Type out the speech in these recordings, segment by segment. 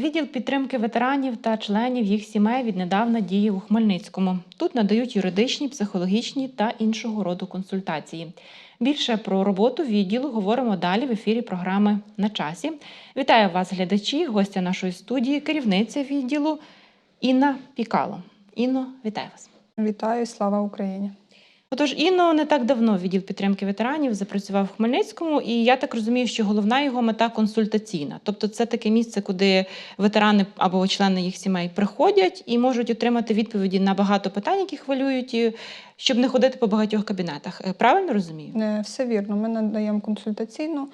Відділ підтримки ветеранів та членів їх сімей віднедавна діє у Хмельницькому. Тут надають юридичні, психологічні та іншого роду консультації. Більше про роботу відділу говоримо далі в ефірі програми на часі. Вітаю вас, глядачі, гостя нашої студії, керівниця відділу Інна Пікало. Інно, вітаю вас. Вітаю, слава Україні! Отож, Інно не так давно відділ підтримки ветеранів запрацював в Хмельницькому, і я так розумію, що головна його мета консультаційна. Тобто, це таке місце, куди ветерани або члени їх сімей приходять і можуть отримати відповіді на багато питань, які хвилюють, щоб не ходити по багатьох кабінетах. Е, Правильно розумію? Не, Все вірно. Ми надаємо консультаційну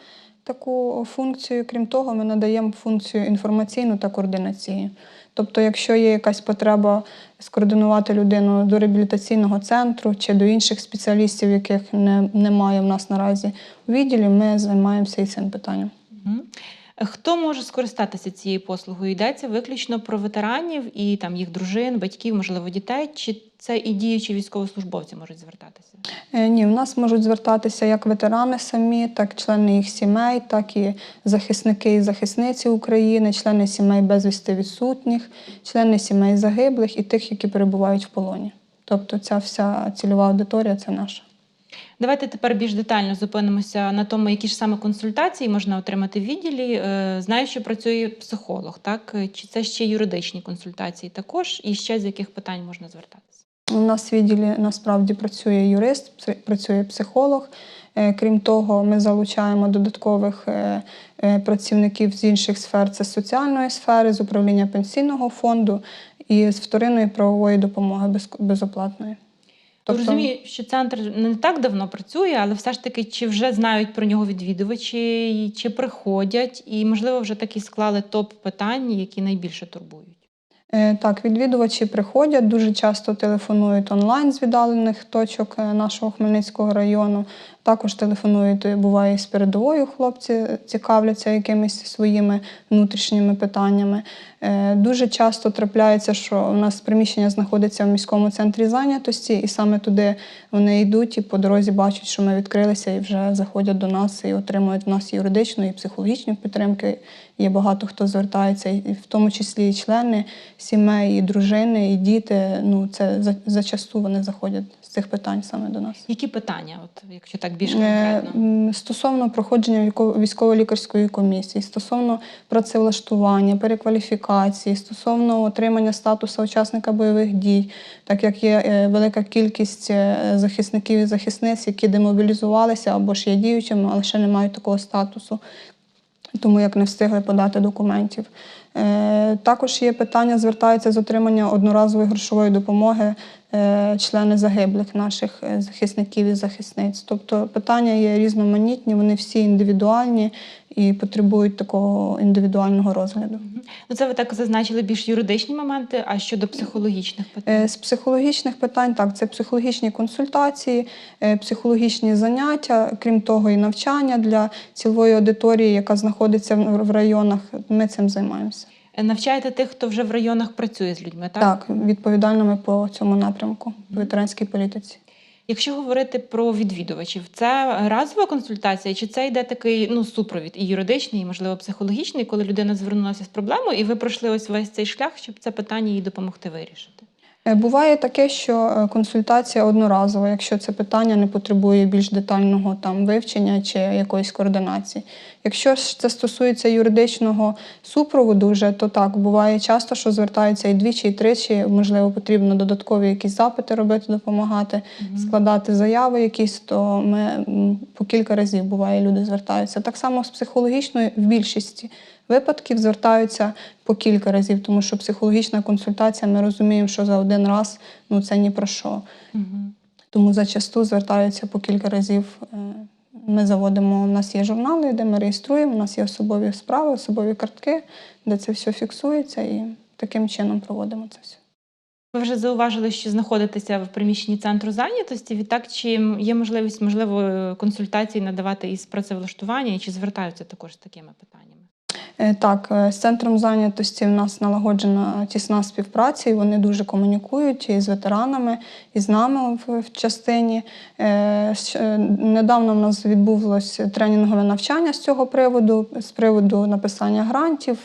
таку функцію. Крім того, ми надаємо функцію інформаційну та координаційну. Тобто, якщо є якась потреба скоординувати людину до реабілітаційного центру чи до інших спеціалістів, яких не, немає в нас наразі у відділі, ми займаємося і цим питанням. Хто може скористатися цією послугою? Йдеться виключно про ветеранів і там їх дружин, батьків, можливо, дітей, чи це і діючі військовослужбовці можуть звертатися? Е, Ні, в нас можуть звертатися як ветерани самі, так члени їх сімей, так і захисники і захисниці України, члени сімей безвісти відсутніх, члени сімей загиблих і тих, які перебувають в полоні. Тобто ця вся цільова аудиторія це наша. Давайте тепер більш детально зупинимося на тому, які ж саме консультації можна отримати в відділі. Е, Знаю, що працює психолог, так чи це ще юридичні консультації також, і ще з яких питань можна звертатися? У нас в відділі насправді працює юрист, працює психолог. Е, Крім того, ми залучаємо додаткових е, працівників з інших сфер це з соціальної сфери, з управління пенсійного фонду і з вторинної правової допомоги без- безоплатної. Тобто Розумію, що центр не так давно працює, але все ж таки, чи вже знають про нього відвідувачі, чи приходять, і можливо вже таки склали топ питань, які найбільше турбують. Е, Так, відвідувачі приходять, дуже часто телефонують онлайн з віддалених точок е, нашого Хмельницького району. Також телефонують, е, буває, і з передовою хлопці цікавляться якимись своїми внутрішніми питаннями. Дуже часто трапляється, що у нас приміщення знаходиться в міському центрі зайнятості, і саме туди вони йдуть і по дорозі бачать, що ми відкрилися і вже заходять до нас і отримують в нас юридичну і психологічну підтримки. Є багато хто звертається, і в тому числі і члени сімей, і дружини, і діти. Ну це зачасту вони заходять з цих питань саме до нас. Які питання, от якщо так більш Е, конкретно? Стосовно проходження військово-лікарської комісії, стосовно працевлаштування, перекваліфікації, стосовно отримання статусу учасника бойових дій, так як є е, велика кількість е, захисників і захисниць, які демобілізувалися або ж є діючими, але ще не мають такого статусу, тому як не встигли подати документів. Е, Також є питання, звертаються з отримання одноразової грошової допомоги е, члени загиблих наших е, захисників і захисниць. Тобто питання є різноманітні, вони всі індивідуальні і потребують такого індивідуального розгляду. Ну, це ви так зазначили більш юридичні моменти, а щодо психологічних питань. Е, З психологічних питань так, це психологічні консультації, е, психологічні заняття, крім того, і навчання для цілої аудиторії, яка знаходиться в районах. Ми цим займаємося. Е, Навчаєте тих, хто вже в районах працює з людьми, так? Так, відповідальними по цьому напрямку в ветеранській політиці. Якщо говорити про відвідувачів, це разова консультація, чи це йде такий ну супровід і юридичний, і можливо психологічний, коли людина звернулася з проблемою, і ви пройшли ось весь цей шлях, щоб це питання їй допомогти вирішити? Е, Буває таке, що е, консультація одноразова, якщо це питання не потребує більш детального там вивчення чи якоїсь координації. Якщо ж це стосується юридичного супроводу, вже то так буває часто, що звертаються і двічі, і тричі. Можливо, потрібно додаткові якісь запити робити, допомагати, складати заяви якісь, то ми по кілька разів буває, люди звертаються. Так само з психологічною в більшості випадків звертаються по кілька разів, тому що психологічна консультація, ми розуміємо, що за один раз ну це ні про що. Угу. Тому зачасту звертаються по кілька разів. Ми заводимо, у нас є журнали, де ми реєструємо, у нас є особові справи, особові картки, де це все фіксується, і таким чином проводимо це все. Ви вже зауважили, що знаходитеся в приміщенні центру зайнятості. Відтак, чи є можливість, можливо, консультації надавати із працевлаштування, чи звертаються також з такими питаннями? Е, Так, е, з центром зайнятості в нас налагоджена тісна співпраця, і вони дуже комунікують і з ветеранами, і з нами в, в частині. Е, Недавно в нас відбулось тренінгове навчання з цього приводу, з приводу написання грантів,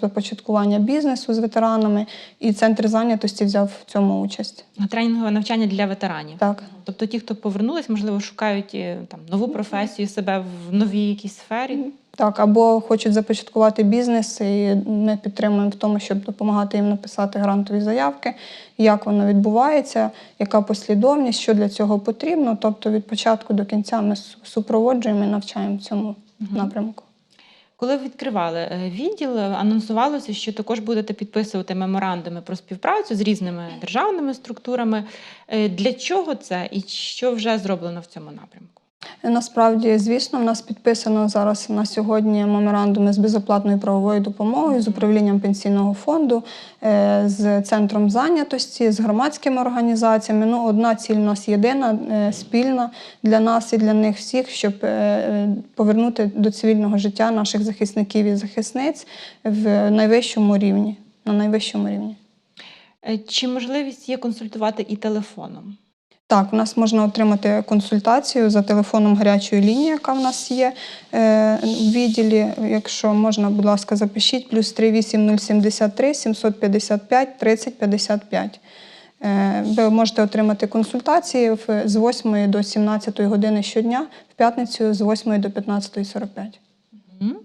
започаткування бізнесу з ветеранами, і центр зайнятості взяв в цьому участь. Тренінгове навчання для ветеранів. Так. Тобто ті, хто повернулись, можливо, шукають там нову професію себе в новій якійсь сфері. Так, або хочуть започаткувати бізнес, і ми підтримуємо в тому, щоб допомагати їм написати грантові заявки, як воно відбувається, яка послідовність, що для цього потрібно. Тобто від початку до кінця ми супроводжуємо і навчаємо в цьому напрямку. Коли ви відкривали е, відділ, е, анонсувалося, що також будете підписувати меморандуми про співпрацю з різними державними структурами. Е, Для чого це і що вже зроблено в цьому напрямку? Насправді, звісно, в нас підписано зараз на сьогодні меморандуми з безоплатною правовою допомогою, з управлінням пенсійного фонду, е, з центром зайнятості, з громадськими організаціями. Ну, одна ціль у нас єдина, е, спільна для нас і для них всіх, щоб е, повернути до цивільного життя наших захисників і захисниць в найвищому рівні. На найвищому рівні. Чи можливість є консультувати і телефоном? Так, у нас можна отримати консультацію за телефоном гарячої лінії, яка в нас є е, в відділі. Якщо можна, будь ласка, запишіть плюс 38073 755 3055. Е, Ви можете отримати консультації з 8 до 17 години щодня, в п'ятницю з 8 до 15.45. Мгм.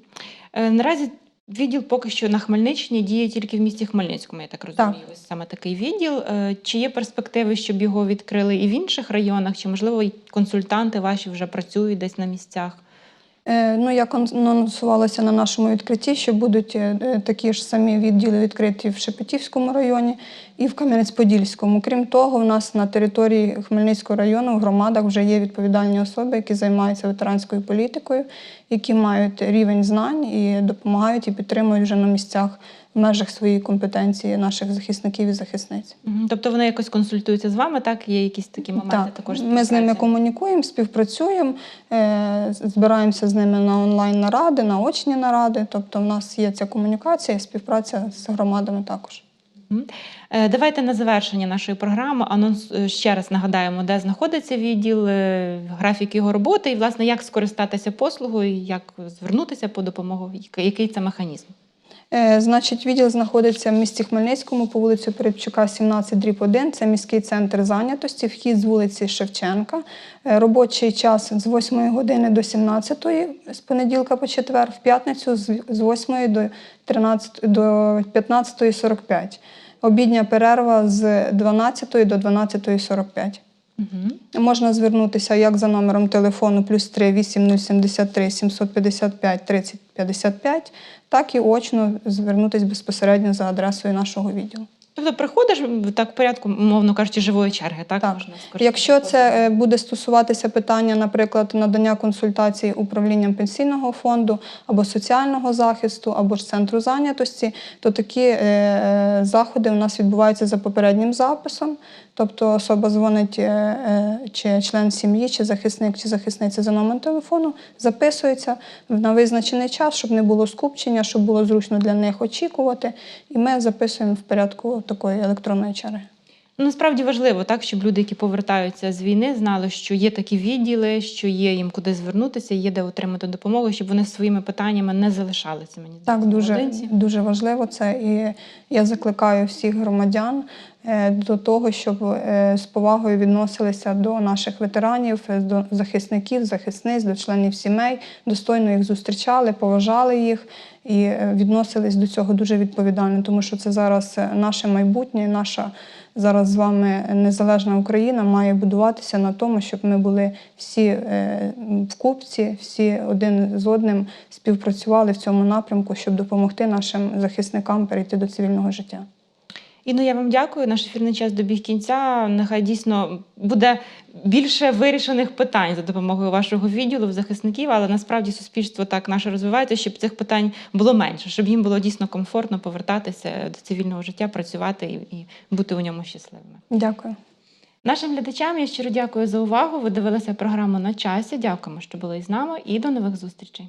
Е, Наразі відділ поки що на Хмельниччині діє тільки в місті Хмельницькому, я так розумію. Ось саме такий відділ. Е, Чи є перспективи, щоб його відкрили і в інших районах, чи можливо консультанти ваші вже працюють десь на місцях? Е, Ну, як анонсувалося на нашому відкритті, що будуть е, е, такі ж самі відділи відкриті в Шепетівському районі і в Кам'янець-Подільському. Крім того, у нас на території Хмельницького району в громадах вже є відповідальні особи, які займаються ветеранською політикою, які мають рівень знань і допомагають і підтримують вже на місцях в межах своєї компетенції наших захисників і захисниць. Тобто вони якось консультуються з вами, так? Є якісь такі моменти Так, також. ми з ними комунікуємо, співпрацюємо, е, збираємося з ними на онлайн наради, на очні наради. Тобто, в нас є ця комунікація, співпраця з громадами також. Е, Давайте на завершення нашої програми анонс е, ще раз нагадаємо, де знаходиться відділ, графік його роботи, і власне як скористатися послугою, як звернутися по допомогу, який це механізм. Е, Значить, відділ знаходиться в місті Хмельницькому по вулиці Передчука, 17, дріб 1. Це міський центр зайнятості, вхід з вулиці Шевченка. Е, Робочий час з 8 години до 17, з понеділка по четвер, в п'ятницю з 8 до 13, до 15.45. Обідня перерва з 12 до 12.45. Угу. Можна звернутися як за номером телефону плюс 3 8073 755 30 55, так і очно звернутися безпосередньо за адресою нашого відділу. Тобто приходиш так в порядку, умовно кажучи, живої черги, так? Так. Можна скористатися Якщо це е, буде стосуватися питання, наприклад, надання консультацій управлінням пенсійного фонду або соціального захисту, або ж центру зайнятості, то такі е, е, заходи у нас відбуваються за попереднім записом. Тобто особа дзвонить, чи член сім'ї, чи захисник, чи захисниця за номером телефону, записується на визначений час, щоб не було скупчення, щоб було зручно для них очікувати. І ми записуємо в порядку такої електронної черги. Ну, Насправді важливо, так, щоб люди, які повертаються з війни, знали, що є такі відділи, що є їм куди звернутися, є де отримати допомогу, щоб вони своїми питаннями не залишалися. Мені Так, дуже, дуже важливо це. І я закликаю всіх громадян до того, щоб е, з повагою відносилися до наших ветеранів, е, до захисників, захисниць, до членів сімей, достойно їх зустрічали, поважали їх і е, відносились до цього дуже відповідально, тому що це зараз е, наше майбутнє, наша зараз з вами незалежна Україна має будуватися на тому, щоб ми були всі е, в купці, всі один з одним співпрацювали в цьому напрямку, щоб допомогти нашим захисникам перейти до цивільного життя. І ну я вам дякую. Наш ефірний час добіг кінця. Нехай дійсно буде більше вирішених питань за допомогою вашого відділу захисників, але насправді суспільство так наше розвивається, щоб цих питань було менше, щоб їм було дійсно комфортно повертатися до цивільного життя, працювати і, і бути у ньому щасливими. Дякую. Нашим глядачам я щиро дякую за увагу. Ви дивилися програму на часі. Дякуємо, що були із нами, і до нових зустрічей.